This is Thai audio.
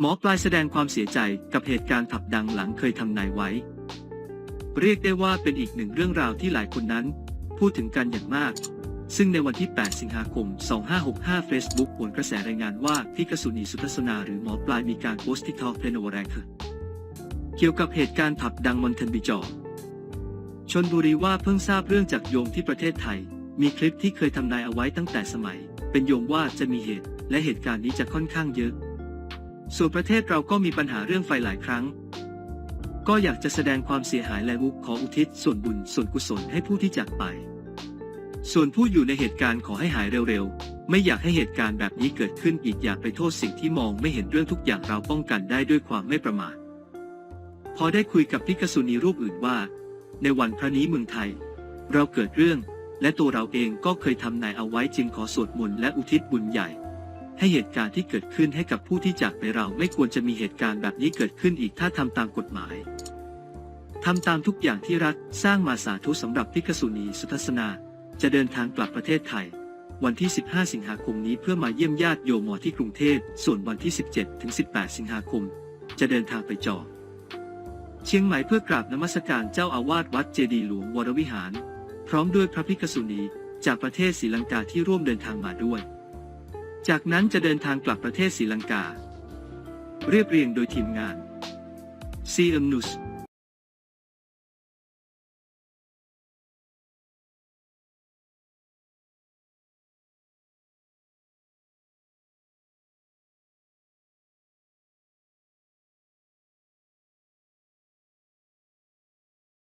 หมอปลายแสดงความเสียใจกับเหตุการณ์ผับดังหลังเคยทำนายไว้ เรียกได้ว่าเป็นอีกหนึ่งเรื่องราวที่หลายคนนั้น พูดถึงกันอย่างมาก ซึ่งในวันที่ 8 สิงหาคม 2565 Facebook ผลกระแสรายงานว่าพี่กสุนีสุทัศนาหรือหมอปลายมีการโพสต์ทิกทอกเพนโอแรกเกี่ยวกับเหตุการณ์ผับดังมอนเทนบิจอร์ชนบุรีว่าเพิ่งทราบเรื่องจากโยมที่ประเทศไทย มีคลิปที่เคยทำนายเอาไว้ตั้งแต่สมัย เป็นโยมว่าจะมีเหตุ และเหตุการณ์นี้จะค่อนข้างเยอะ ส่วนประเทศเราก็มีปัญหาเรื่องไฟหลายครั้ง ก็อยากจะแสดงความเสียหายและวุกขออุทิศส่วนบุญส่วนกุศลให้ผู้ที่จากไป ส่วนผู้อยู่ในเหตุการณ์ขอให้หายเร็วๆ ไม่อยากให้เหตุการณ์แบบนี้เกิดขึ้นอีกอยากไปโทษสิ่งที่มองไม่เห็นเรื่องทุกอย่างเราป้องกันได้ด้วยความไม่ประมาท พอได้คุยกับพิกษุณีรูปอื่นว่า ในวันพระนี้เมืองไทย เราเกิดเรื่องและตัวเราเองก็เคยทำนายเอาไว้จึงขอสวดมนต์และอุทิศบุญใหญ่ ให้เหตุการณ์ที่เกิดขึ้นให้กับผู้ที่จากไปเราไม่ควรจะมีเหตุการณ์แบบนี้เกิดขึ้นอีกถ้าทำตามกฎหมายทำตามทุกอย่างที่รัฐสร้างมาสาธุสำหรับพิกษุณีสุทัศนา จะเดินทางกลับประเทศไทย วันที่ 15 สิงหาคมนี้เพื่อมาเยี่ยมญาติโยมหมอที่กรุงเทพ ส่วนวันที่ 17 ถึง 18 สิงหาคม จะเดินทางไปจอเชียงใหม่เพื่อกราบนมัสการเจ้าอาวาสวัดเจดีหลวงวรวิหาร พร้อมด้วยพระภิกษุณีจากประเทศศรีลังกาที่ร่วมเดินทางมาด้วย จากนั้นจะเดินทางกลับประเทศศรีลังกา เรียบเรียงโดยทีมงาน CM News